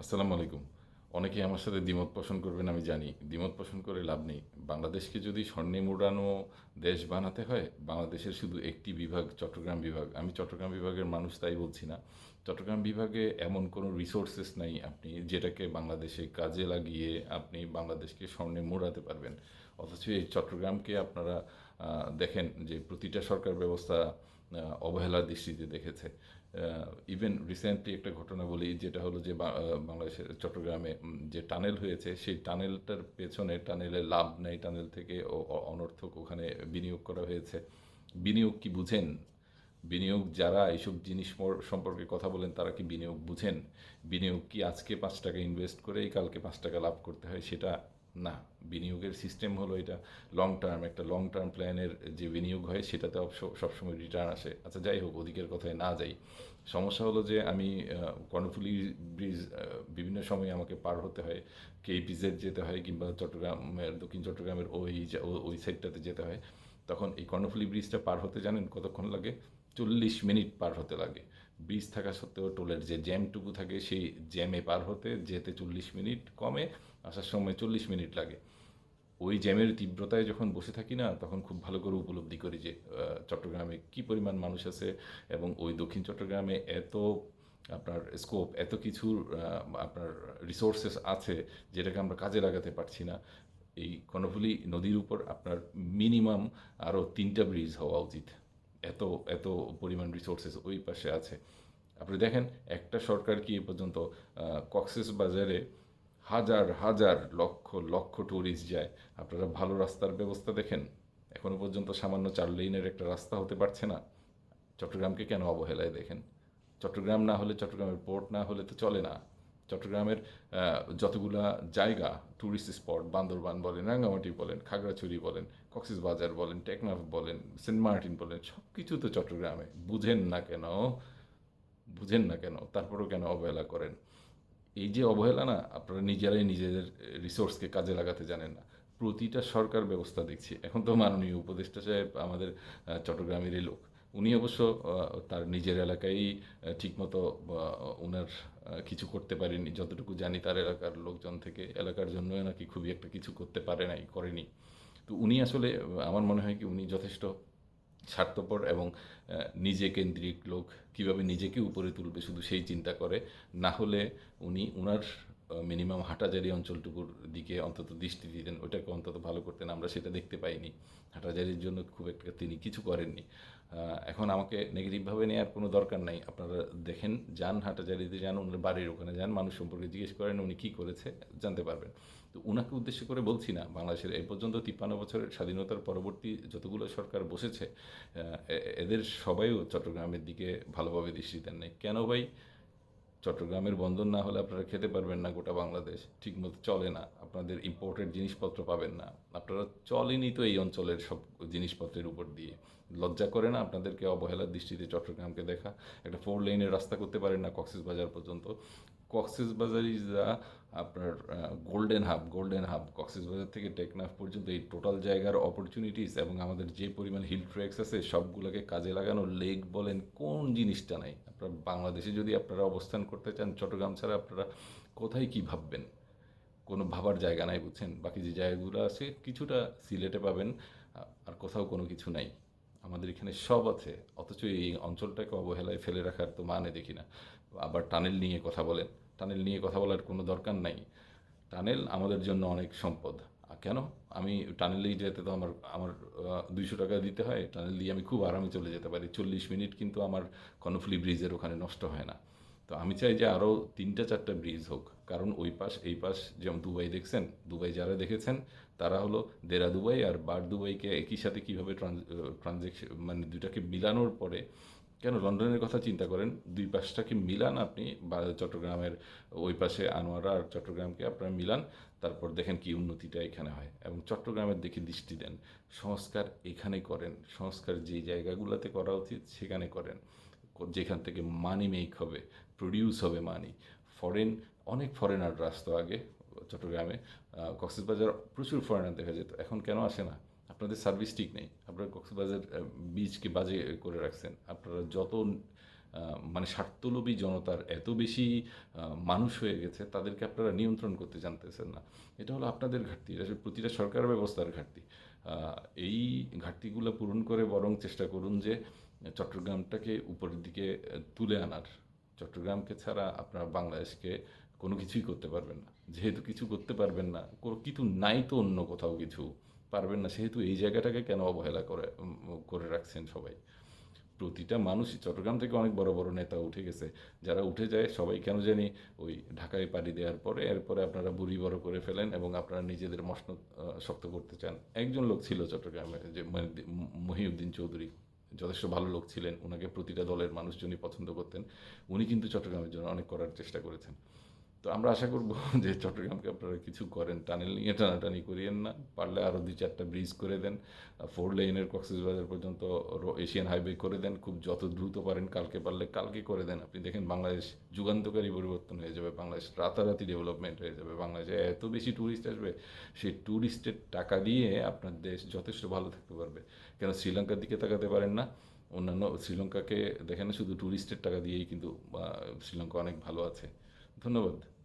আসসালামু আলাইকুম। অনেকেই আমার সাথে দ্বিমত পোষণ করবেন, আমি জানি। দ্বিমত পোষণ করে লাভ নেই। বাংলাদেশকে যদি স্বর্ণে মুড়ানো দেশ বানাতে হয়, বাংলাদেশের শুধু একটি বিভাগ চট্টগ্রাম বিভাগ। আমি চট্টগ্রাম বিভাগের মানুষ তাই বলছি না। চট্টগ্রাম বিভাগে এমন কোনো রিসোর্সেস নাই আপনি যেটাকে বাংলাদেশে কাজে লাগিয়ে আপনি বাংলাদেশকে স্বর্ণে মোড়াতে পারবেন। অথচ এই চট্টগ্রামকে আপনারা দেখেন যে প্রতিটা সরকার ব্যবস্থা অবহেলার দৃষ্টিতে দেখেছে। ইভেন রিসেন্টলি একটা ঘটনা বলি, যেটা হলো যে বাংলাদেশের চট্টগ্রামে যে টানেল হয়েছে, সেই টানেলটার পেছনে টানেলের লাভ নেই, টানেল থেকে অ- অনর্থক ওখানে বিনিয়োগ করা হয়েছে। বিনিয়োগ কি বুঝেন? বিনিয়োগ যারা এইসব জিনিস সম্পর্কে কথা বলেন, তারা কি বিনিয়োগ বুঝেন? বিনিয়োগ কি আজকে পাঁচ টাকা ইনভেস্ট করেই কালকে পাঁচ টাকা লাভ করতে হয়, সেটা না, বিনিয়োগের সিস্টেম হলো এটা লং টার্ম একটা লং টার্ম প্ল্যানের যে বিনিয়োগ হয় সেটাতে সবসময় রিটার্ন আসে। আচ্ছা যাই হোক ওদিকের কথায় না যাই। সমস্যা হলো যে আমি কর্ণফুলি ব্রিজ বিভিন্ন সময় আমাকে পার হতে হয়। কেপিজেড যেতে হয় কিংবা চট্টগ্রামের, দক্ষিণ চট্টগ্রামের ওই ওই সাইডটাতে যেতে হয়। তখন এই কর্ণফুলি ব্রিজটা পার হতে জানেন কতক্ষণ লাগে? চল্লিশ মিনিট পার হতে লাগে। ব্রিজ থাকা সত্ত্বেও টোলের যে জ্যামটুকু থাকে, সেই জ্যামে পার হতে যেতে চল্লিশ মিনিট কমে আসার সময় চল্লিশ মিনিট লাগে। ওই জ্যামের তীব্রতায় যখন বসে থাকি না, তখন খুব ভালো করে উপলব্ধি করি যে চট্টগ্রামে কি পরিমাণ মানুষ আছে এবং ওই দক্ষিণ চট্টগ্রামে এত আপনার স্কোপ এত কিছুর আপনার রিসোর্সেস আছে যেটাকে আমরা কাজে লাগাতে পারছি না। এই কর্ণফুলী নদীর উপর আপনার মিনিমাম আরও তিনটা ব্রিজ হওয়া উচিত। এত এত পরিমাণ রিসোর্সেস ওই পাশে আছে। আপনি দেখেন, একটা সরকার কি এ পর্যন্ত কক্সেস বাজারে হাজার হাজার লক্ষ লক্ষ ট্যুরিস্ট যায়। আপনারা ভালো রাস্তার ব্যবস্থা দেখেন? এখনও পর্যন্ত সামান্য চার লেনের একটা রাস্তা হতে পারছে না। চট্টগ্রামকে কেন অবহেলায় দেখেন? চট্টগ্রাম না হলে, চট্টগ্রামের পোর্ট না হলে তো চলে না। চট্টগ্রামের যতগুলা জায়গা ট্যুরিস্ট স্পট বান্দরবান বলেন, রাঙ্গামাটি বলেন, খাগড়াছড়ি বলেন কক্সিস বাজার বলেন, টেকনাফ বলেন, সেন্ট মার্টিন বলেন সব কিছু তো চট্টগ্রামে। বুঝেন না কেন? বুঝেন না কেন? তারপরেও কেন অবহেলা করেন? এই যে অবহেলা না, আপনারা নিজেরাই নিজেদের রিসোর্সকে কাজে লাগাতে জানেন না। প্রতিটা সরকার ব্যবস্থা দেখছি। এখন তো মাননীয় উপদেষ্টা সাহেব আমাদের চট্টগ্রামেরই লোক। উনি অবশ্য তার নিজের এলাকায় ঠিকমতো ওনার কিছু করতে পারেনি। যতটুকু জানি তার এলাকার লোকজন থেকে, এলাকার জন্য নাকি খুবই একটা কিছু করতে পারে নাই, করেনি। তো উনি আসলে, আমার মনে হয় কি, উনি যথেষ্ট স্বার্থপর এবং নিজে কেন্দ্রিক লোক। কীভাবে নিজেকে উপরে তুলবে, শুধু সেই চিন্তা করে। না হলে উনি, উনার মিনিমাম হাটাজারি অঞ্চলটুকুর দিকে অন্তত দৃষ্টি দিতেন ওটাকে অন্তত ভালো করতেন, আমরা সেটা দেখতে পাইনি। হাটাজারির জন্য খুব একটা তিনি কিছু করেননি। এখন আমাকে নেগেটিভভাবে নেওয়ার কোনো দরকার নাই। আপনারা দেখেন, যান হাটাজারিতে যান ওনার বাড়ির ওখানে যান, মানুষ সম্পর্কে জিজ্ঞেস করেন, উনি কী করেছে, জানতে পারবেন। তো ওনাকে উদ্দেশ্য করে বলছি না, বাংলাদেশের এই পর্যন্ত তিপ্পান্ন বছরের স্বাধীনতার পরবর্তী যতগুলো সরকার বসেছে এদের সবাইও চট্টগ্রামের দিকে ভালোভাবে দৃষ্টি দেন নাই। কেন ভাই? চট্টগ্রামের বন্দর না হলে আপনারা খেতে পারবেন না গোটা বাংলাদেশ। ঠিকমতো চলে না। আপনাদের ইম্পোর্টেড জিনিসপত্র পাবেন না। আপনারা চলেনি তো এই অঞ্চলের সব জিনিসপত্রের উপর দিয়ে। লজ্জা করে না আপনাদেরকে অবহেলার দৃষ্টিতে চট্টগ্রামকে দেখা? একটা ফোর লেনের রাস্তা করতে পারেন না কক্সেস বাজার পর্যন্ত। কক্সেস দ্য আপনার golden hub golden hub Cox's Bazar থেকে টেকনাফ পর্যন্ত এই টোটাল জায়গার অপরচুনিটিস এবং আমাদের যে পরিমাণ হিল ট্রেক্স আছে, সবগুলোকে কাজে লাগানো লেক বলেন, কোন জিনিসটা নাই। আপনার বাংলাদেশে যদি আপনারা অবস্থান করতে চান, চট্টগ্রাম ছাড়া আপনারা কোথায় কি ভাববেন? কোনো ভাবার জায়গা নাই, বুঝছেন? বাকি যে জায়গাগুলো আছে, কিছুটা সিলেটে পাবেন আর কোথাও কোনো কিছু নাই। আমাদের এখানে সব আছে, অথচ এই অঞ্চলটাকে অবহেলায় ফেলে রাখার তো মানে দেখি না। আবার টানেল নিয়ে কথা বলেন। টানেল নিয়ে কথা বলার কোনো দরকার নাই। টানেল আমাদের জন্য অনেক সম্পদ। কেন? আমি টানেলেই যেতে তো আমার আমার দুইশো টাকা দিতে হয়। টানেল দিয়ে আমি খুব আরামে চলে যেতে পারি। চল্লিশ মিনিট কিন্তু আমার কর্ণফুলি ব্রিজের ওখানে নষ্ট হয় না। তো আমি চাই যে আরও তিনটা চারটা ব্রিজ হোক। কারণ ওই পাশ, এই পাশ যেমন দুবাই দেখছেন, দুবাই যারা দেখেছেন, তারা হলো দেরা দুবাই আর বার দুবাইকে একই সাথে কীভাবে ট্রানজেকশন মানে দুটাকে মিলানোর পরে কেন লন্ডনের কথা চিন্তা করেন? দুই পাশটাকে মিলান আপনি? বা চট্টগ্রামের ওই পাশে আনোয়ারা আর চট্টগ্রামকে আপনারা মিলান, তারপর দেখেন কি উন্নতিটা এখানে হয়। এবং চট্টগ্রামের দিকে দৃষ্টি দেন। সংস্কার এখানে করেন। সংস্কার যেই জায়গাগুলোতে করা উচিত, সেখানে করেন। যেখান থেকে মানি মেক হবে প্রডিউস হবে মানি ফরেন অনেক ফরেনার আসতো আগে চট্টগ্রামে। কক্সবাজার প্রচুর ফরেনার দেখা যেত। এখন কেন আসে না? আপনাদের সার্ভিস ঠিক নেই। আপনারা কক্সবাজার বীজকে বাজে করে রাখছেন। আপনারা যত মানে স্বার্থলোভী জনতার এত বেশি মানুষ হয়ে গেছে, তাদেরকে আপনারা নিয়ন্ত্রণ করতে জানতেছেন না। এটা হলো আপনাদের ঘাটতি, এটা প্রতিটা সরকার ব্যবস্থার ঘাটতি। এই ঘাটতিগুলো পূরণ করে বরং চেষ্টা করুন যে চট্টগ্রামটাকে উপরের দিকে তুলে আনার। চট্টগ্রামকে ছাড়া আপনারা বাংলাদেশকে কোনো কিছুই করতে পারবেন না। যেহেতু কিছু করতে পারবেন না কিছু নাই তো অন্য কোথাও কিছু। পারবেন না। সেহেতু এই জায়গাটাকে কেন অবহেলা করে করে রাখছেন সবাই? প্রতিটা মানুষই চট্টগ্রাম থেকে অনেক বড় বড় নেতা উঠে গেছে। যারা উঠে যায়, সবাই কেন জানি ওই ঢাকায় পাড়ি দেওয়ার পরে, এরপরে আপনারা বুড়ি বড় করে ফেলেন এবং আপনারা নিজেদের মশন শক্ত করতে চান। একজন লোক ছিল চট্টগ্রামে, যে মহিউদ্দিন- চৌধুরী। যথেষ্ট ভালো লোক ছিলেন। ওনাকে প্রতিটা দলের মানুষজনই পছন্দ করতেন। উনি কিন্তু চট্টগ্রামের জন্য অনেক করার চেষ্টা করেছেন। তো আমরা আশা করব যে চট্টগ্রামকে আপনারা কিছু করেন, টানেল নিয়ে টানাটানি করিয়েন না। পারলে আরও দুই চারটা ব্রিজ করে দেন ফোর লেনের কক্সবাজার পর্যন্ত এশিয়ান হাইওয়ে করে দেন। খুব যত দ্রুত পারেন, কালকে পারলে কালকে করে দেন। আপনি দেখেন বাংলাদেশ যুগান্তকারী পরিবর্তন হয়ে যাবে, বাংলাদেশ রাতারাতি ডেভেলপমেন্ট হয়ে যাবে। বাংলাদেশে এত বেশি ট্যুরিস্ট আসবে, সেই ট্যুরিস্টের টাকা দিয়ে আপনার দেশ যথেষ্ট ভালো থাকতে পারবে। কেন শ্রীলঙ্কার দিকে তাকাতে পারেন না। অন্যান্য শ্রীলঙ্কাকে দেখেন, শুধু ট্যুরিস্টের টাকা দিয়েই কিন্তু শ্রীলঙ্কা অনেক ভালো আছে। ধন্যবাদ।